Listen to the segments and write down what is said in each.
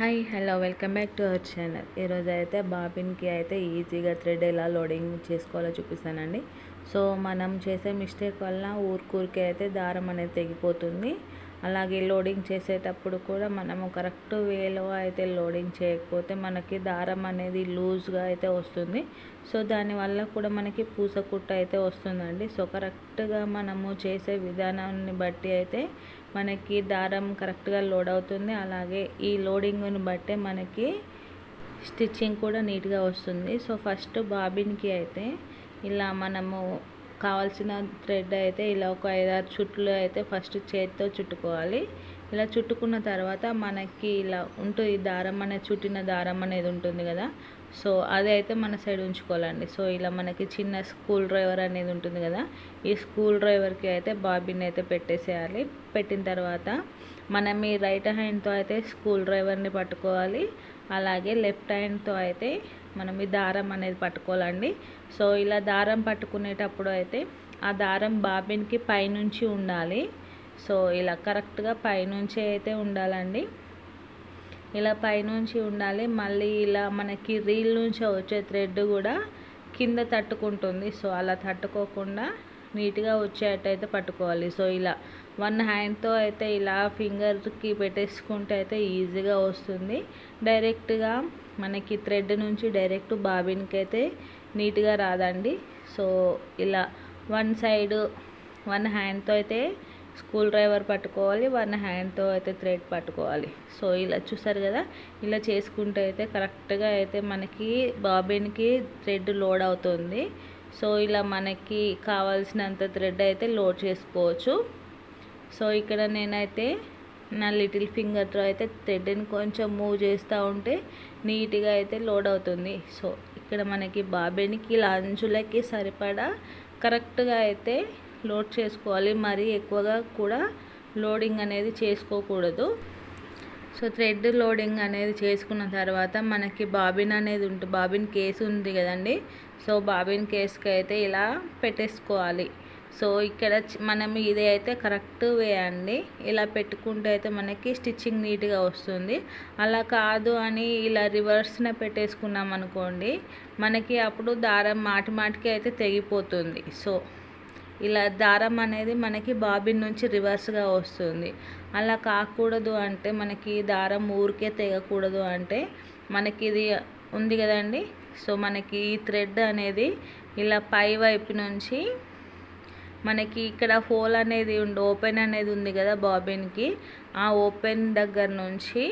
Hi hello welcome back to our channel. ఈరోజు అయితే బాబిన్కి అయితే ఈజీగా థ్రెడ్ ఎలా లోడింగ్ చేసుకోవాలో చూపిస్తానండి. సో మనం చేసే మిస్టేక్ వల్ల ఊరికూరికే అయితే దారం అనేది తెగిపోతుంది. అలాగే లోడింగ్ చేసేటప్పుడు కూడా మనము కరెక్ట్ వేలో అయితే లోడింగ్ చేయకపోతే మనకి దారం అనేది లూజ్గా అయితే వస్తుంది. సో దానివల్ల కూడా మనకి పూసకుట్ట అయితే వస్తుందండి. సో కరెక్ట్గా మనము చేసే విధానాన్ని బట్టి అయితే మనకి దారం కరెక్ట్గా లోడ్ అవుతుంది. అలాగే ఈ లోడింగ్ని బట్టే మనకి స్టిచ్చింగ్ కూడా నీట్గా వస్తుంది. సో ఫస్ట్ బాబిన్కి అయితే ఇలా మనము కావాల్సిన థ్రెడ్ అయితే ఇలా ఒక ఐదారు చుట్లు అయితే ఫస్ట్ చేతితో చుట్టుకోవాలి. ఇలా చుట్టుకున్న తర్వాత మనకి ఇలా ఉంటుంది దారం అనేది చుట్టిన దారం అనేది ఉంటుంది కదా. సో అది అయితే మన సైడ్ ఉంచుకోవాలండి. సో ఇలా మనకి చిన్న స్కూల్ డ్రైవర్ అనేది ఉంటుంది కదా. ఈ స్కూల్ డ్రైవర్కి అయితే బాబిని అయితే పెట్టేసేయాలి. పెట్టిన తర్వాత మనం ఈ రైట్ హ్యాండ్తో అయితే స్కూల్ డ్రైవర్ని పట్టుకోవాలి. అలాగే లెఫ్ట్ హ్యాండ్తో అయితే మనం ఈ దారం అనేది పట్టుకోవాలండి. సో ఇలా దారం పట్టుకునేటప్పుడు అయితే ఆ దారం బాబిన్కి పైనుంచి ఉండాలి. సో ఇలా కరెక్ట్గా పైనుంచి అయితే ఉండాలండి. ఇలా పైనుంచి ఉండాలి. మళ్ళీ ఇలా మనకి రీల్ నుంచి వచ్చే థ్రెడ్ కూడా కింద తట్టుకుంటుంది. సో అలా తట్టుకోకుండా నీట్గా వచ్చేటైతే పట్టుకోవాలి. సో ఇలా వన్ హ్యాండ్తో అయితే ఇలా ఫింగర్కి పెట్టేసుకుంటే అయితే ఈజీగా వస్తుంది. డైరెక్ట్గా మనకి థ్రెడ్ నుంచి డైరెక్ట్ బాబిన్కి అయితే నీట్గా రాదండి. సో ఇలా వన్ సైడ్ వన్ హ్యాండ్తో అయితే స్కూల్ డ్రైవర్ పట్టుకోవాలి వన్ హ్యాండ్తో అయితే థ్రెడ్ పట్టుకోవాలి. సో ఇలా చూసారు కదా? ఇలా చేసుకుంటే అయితే కరెక్ట్గా అయితే మనకి బాబిన్కి థ్రెడ్ లోడ్ అవుతుంది. సో ఇలా మనకి కావాల్సినంత థ్రెడ్ అయితే లోడ్ చేసుకోవచ్చు. సో ఇక్కడ నేనైతే నా లిటిల్ ఫింగర్తో అయితే థ్రెడ్ని కొంచెం మూవ్ చేస్తూ ఉంటే నీట్గా అయితే లోడ్ అవుతుంది. సో ఇక్కడ మనకి బాబేనికి ఇలా అంచులకి సరిపడా కరెక్ట్గా అయితే లోడ్ చేసుకోవాలి. మరీ ఎక్కువగా కూడా లోడింగ్ అనేది చేసుకోకూడదు. సో థ్రెడ్ లోడింగ్ అనేది చేసుకున్న తర్వాత మనకి బాబిన్ అనేది ఉంటుంది బాబిన్ కేసు ఉంది కదండి. సో బాబిన్ కేసుకి అయితే ఇలా పెట్టేసుకోవాలి. సో ఇక్కడ మనం ఇది అయితే కరెక్ట్ వే అండి. ఇలా పెట్టుకుంటే అయితే మనకి స్టిచ్చింగ్ నీట్గా వస్తుంది. అలా కాదు అని ఇలా రివర్స్న పెట్టేసుకున్నాం అనుకోండి మనకి అప్పుడు దారం మాటి మాటికి అయితే తెగిపోతుంది. సో ఇలా దారం అనేది మనకి బాబిన్ నుంచి రివర్స్గా వస్తుంది. అలా కాకూడదు అంటే మనకి దారం ఊరికే తెగకూడదు అంటే మనకి ఇది ఉంది కదండి. సో మనకి ఈ థ్రెడ్ అనేది ఇలా పై వైపు నుంచి మనకి ఇక్కడ హోల్ అనేది ఉండి ఓపెన్ అనేది ఉంది కదా బాబిన్కి. ఆ ఓపెన్ దగ్గర నుంచి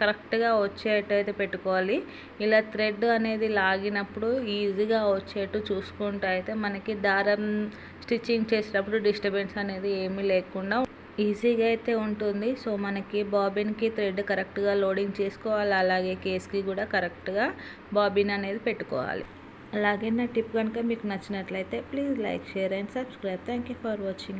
కరెక్ట్గా వచ్చేటైతే పెట్టుకోవాలి. ఇలా థ్రెడ్ అనేది లాగినప్పుడు ఈజీగా వచ్చేట్టు చూసుకుంటూ అయితే మనకి దారం స్టిచ్చింగ్ చేసేటప్పుడు డిస్టర్బెన్స్ అనేది ఏమీ లేకుండా ఈజీగా అయితే ఉంటుంది. సో మనకి బాబిన్కి థ్రెడ్ కరెక్ట్గా లోడింగ్ చేసుకోవాలి. అలాగే కేస్కి కూడా కరెక్ట్గా బాబిన్ అనేది పెట్టుకోవాలి. అలాగే నా టిప్ కనుక మీకు నచ్చినట్లయితే please like share and subscribe. Thank you for watching